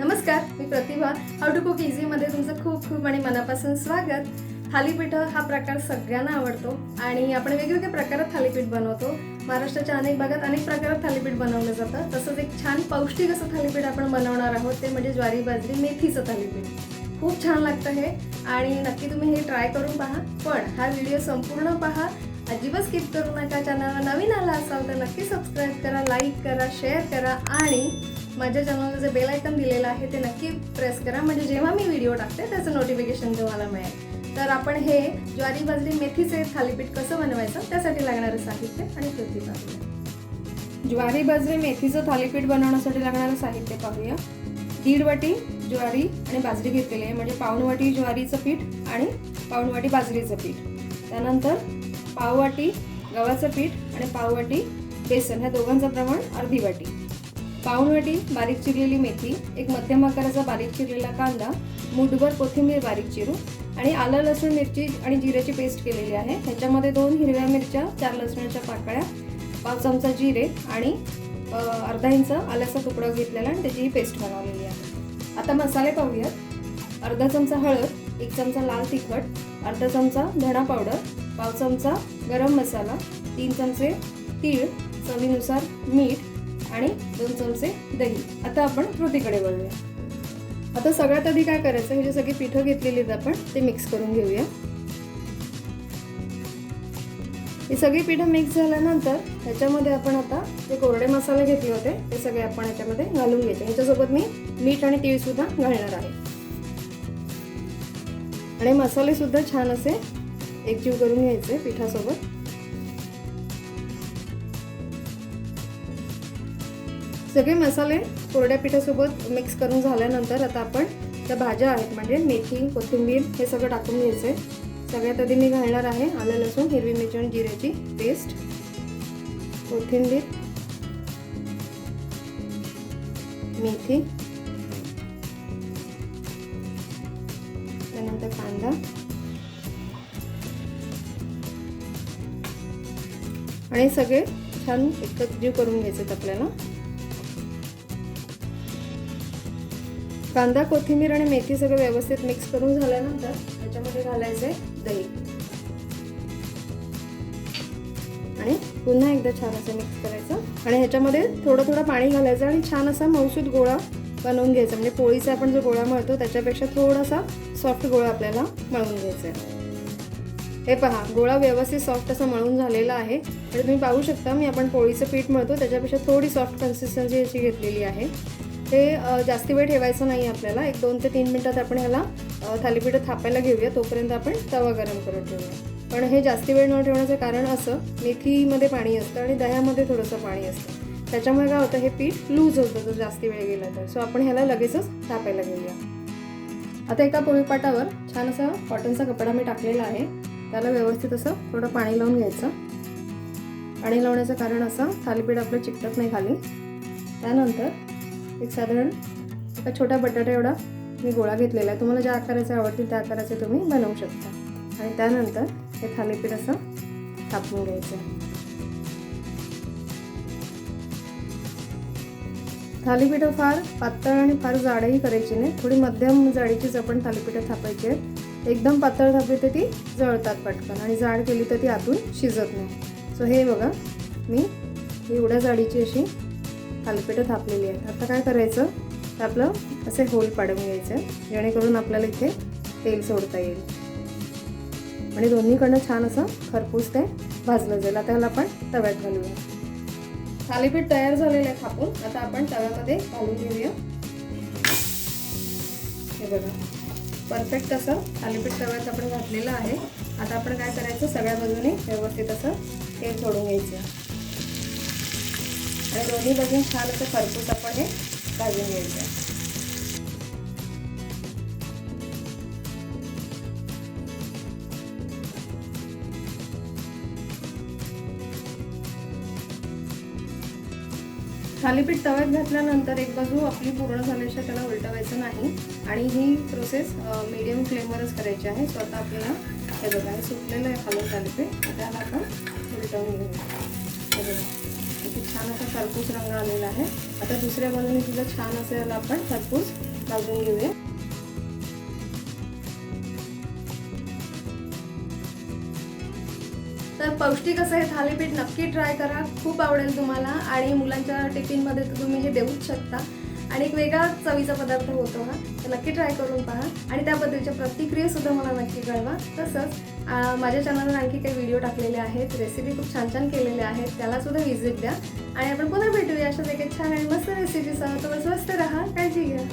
नमस्कार मी Pratibha. How to cook इझीमध्ये तुमचं खूप खूप आणि मनापासून स्वागत. थालीपीठं हा प्रकार सगळ्यांना आवडतो आणि आपण वेगवेगळ्या प्रकारात थालीपीठ बनवतो. महाराष्ट्राच्या अनेक भागात अनेक प्रकारात थालीपीठ बनवलं जातं. तसंच एक छान पौष्टिक असं थालीपीठ आपण बनवणार आहोत ते म्हणजे ज्वारी बाजरी मेथीचं थालीपीठ. खूप छान लागतं हे आणि नक्की तुम्ही हे ट्राय करून पहा. पण हा व्हिडिओ संपूर्ण पहा. अजिबात स्किप करू नका. चॅनलला नवीन आला असाल तर नक्की सबस्क्राईब करा लाईक करा शेअर करा आणि माझ्या चॅनलला जे बेल आयकन दिलेलं आहे ते नक्की प्रेस करा. म्हणजे जेव्हा मी व्हिडिओ टाकते त्याचं नोटिफिकेशन तुम्हाला मिळेल. तर आपण हे ज्वारी बाजरी मेथीचे थालीपीठ कसं बनवायचं त्यासाठी लागणारं साहित्य आणि कृती पाहूया. ज्वारी बाजरी मेथीचं थालीपीठ बनवण्यासाठी लागणारं साहित्य पाहूया. दीड वाटी ज्वारी आणि बाजरी घेतलेली आहे. म्हणजे पावणवाटी ज्वारीचं पीठ आणि पावणवाटी बाजरीचं पीठ. त्यानंतर पाववाटी गव्हाचं पीठ आणि पाववाटी बेसन. ह्या दोघांचं प्रमाण अर्धी वाटी. पाऊणवाटी बारीक चिरलेली मेथी एक मध्यम आकाराचा बारीक चिरलेला कांदा मुठभर कोथिंबीर बारीक चिरू आणि आलं लसूण मिरची आणि जिऱ्याची पेस्ट केलेली आहे. ह्याच्यामध्ये दोन हिरव्या मिरच्या चार लसणाच्या पाकळ्या पाव चमचा जिरे आणि अर्धा इंच आल्याचा तुकडा घेतलेला आणि त्याची ही पेस्ट बनवलेली आहे. आता मसाले पाहूयात. अर्धा चमचा हळद एक चमचा लाल तिखट अर्धा चमचा धणा पावडर पाव चमचा गरम मसाला तीन चमचे तीळ चवीनुसार मीठ आणि दोन चमचे दही. आता आपण कृतीकडे वळूया. आता सगळ्यात आधी काय करायचं? हे जे सगळी पिठं घेतलेली आहेत आपण ते मिक्स करून घेऊया. ही सगळी पिठं मिक्स झाल्यानंतर ह्याच्यामध्ये आपण आता जे कोरडे मसाले घेतले होते ते सगळे आपण ह्याच्यामध्ये घालून घ्यायचे ह्याच्यासोबत मी मीठ आणि तीळ सुद्धा घालणार आहे. आणि मसाले सुद्धा छान असे एकजीव करून घ्यायचे पिठासोबत. सगळे मसाले कोरड्या पिठासोबत मिक्स करून झाल्यानंतर आता आपण त्या भाज्या आहेत म्हणजे मेथी कोथिंबीर हे सगळं टाकून घ्यायचे सगळ्यात आधी मी घालणार आहे आलं लसूण हिरवी मिरची आणि जिऱ्याची पेस्ट कोथिंबीर मेथी त्यानंतर कांदा. आणि सगळे छान एकजीव करून घ्यायचे आपल्याला. कांदा कोथिंबीर आणि मेथी सगळं व्यवस्थित मिक्स करून झाल्यानंतर त्याच्यामध्ये घालायचे दही. आणि पुन्हा एकदा छान असं मिक्स करायचं. आणि ह्याच्यामध्ये थोडं थोडं पाणी घालायचं आणि छान असा मौसूद गोळा बनवून घ्यायचा. म्हणजे पोळीचा आपण जो गोळा मळतो त्याच्यापेक्षा थोडासा सॉफ्ट गोळा आपल्याला मळून घ्यायचा आहे हे पहा गोळा व्यवस्थित सॉफ्ट असा मळून झालेला आहे. आणि तुम्ही पाहू शकता मी आपण पोळीचं पीठ मळतो त्याच्यापेक्षा थोडी सॉफ्ट कन्सिस्टन्सी याची घेतलेली आहे. ते जास्त जास्ती वेळ ठेवायचं नाही आपल्याला. एक दोन ते तीन मिनटात आपण ह्याला थालीपीठ थालीपीठं थापायला घेऊया. तोपर्यंत आपण तवा गरम करत ठेवूया. पण हे जास्ती वेळ न ठेवण्याचं कारण असं मेथीमध्ये पाणी असतं आणि दह्यामध्ये थोडंसं पाणी असतं. त्याच्यामुळे काय होतं हे पीठ लूज होतं जर जास्ती वेळ गेला तर. सो आपण ह्याला लगेचच थापायला घेऊया. आता एका पोळीपाटावर छान असा कॉटनचा कपडा मी टाकलेला आहे. त्याला व्यवस्थित असं थोडं पाणी लावून घ्यायचं. पाणी लावण्याचं कारण असं थालीपीठ आपलं चिकटत नाही खाली. त्यानंतर एक साधारण एका छोट्या बटाटा एवढा मी गोळा घेतलेला आहे. तुम्हाला ज्या आकाराचे आवडतील त्या आकाराचे तुम्ही बनवू शकता. आणि त्यानंतर हे थालीपीठ असं थापून घ्यायचं थालीपीठं फार पातळ आणि फार जाडही करायची नाही. थोडी मध्यम जाडीचीच आपण थालीपीठं थापायची आहेत एकदम पातळ थापली तर ती जळतात पटकन आणि जाड केली तर ती आतून शिजत नाही. सो हे बघा मी एवढ्या जाडीची अशी थालीपीठं थापलेली आहेत. आता काय करायचं? तर आपलं असे होल पाडून घ्यायचं जेणेकरून आपल्याला इथे तेल सोडता येईल. आणि दोन्हीकडनं छान असं खरपूस ते भाजलं जाईल. आता ह्याला आपण तव्यात घालूया. थालीपीठ तयार झालेलं आहे थापून. आता आपण तव्यामध्ये घालून घेऊया. हे बघा. परफेक्ट असं थालीपीठ तव्यात आपण घातलेलं आहे. आता आपण काय करायचं? सगळ्या बाजूने व्यवस्थित असं तेल सोडून घ्यायचं. आणि दोन्ही बाजून छान असं खरपूस आपण हे भाजून घ्यायचं थालीपीठ तव्यात घातल्यानंतर एक बाजू आपली पूर्ण झाल्याशिवाय त्याला उलटवायचं नाही. आणि ही प्रोसेस मीडियम फ्लेमवरच करायची आहे. सो आता आपल्याला हे बघा हे सुटलेलं आहे खालून थालीपीठ. त्याला आपण उलटवून घेऊया. हे बघा. छान असा खरपूस रंग आलेला आहे. आता दुसऱ्या बाजूने सुद्धा छान असेल आपण खरपूस भाजून घेऊया. तर पौष्टिक असं हे थालीपीठ नक्की ट्राय करा. खूप आवडेल तुम्हाला आणि मुलांच्या टिफिनमध्ये तर तुम्ही हे देऊच शकता. आणि एक वेगळा चवीचा पदार्थ होतो हा. तर नक्की ट्राय करून पहा. आणि त्याबद्दलच्या प्रतिक्रियासुद्धा मला नक्की कळवा. तसंच माझ्या चॅनलवर आणखी काही व्हिडिओ टाकलेले आहेत. रेसिपी खूप छान छान केलेल्या आहेत. त्यालासुद्धा व्हिजिट द्या. आणि आपण पुन्हा भेटूया. अशाच एक छान आणि मस्त रेसिपीसह तुम्ही स्वस्त राहा. काळजी घ्या.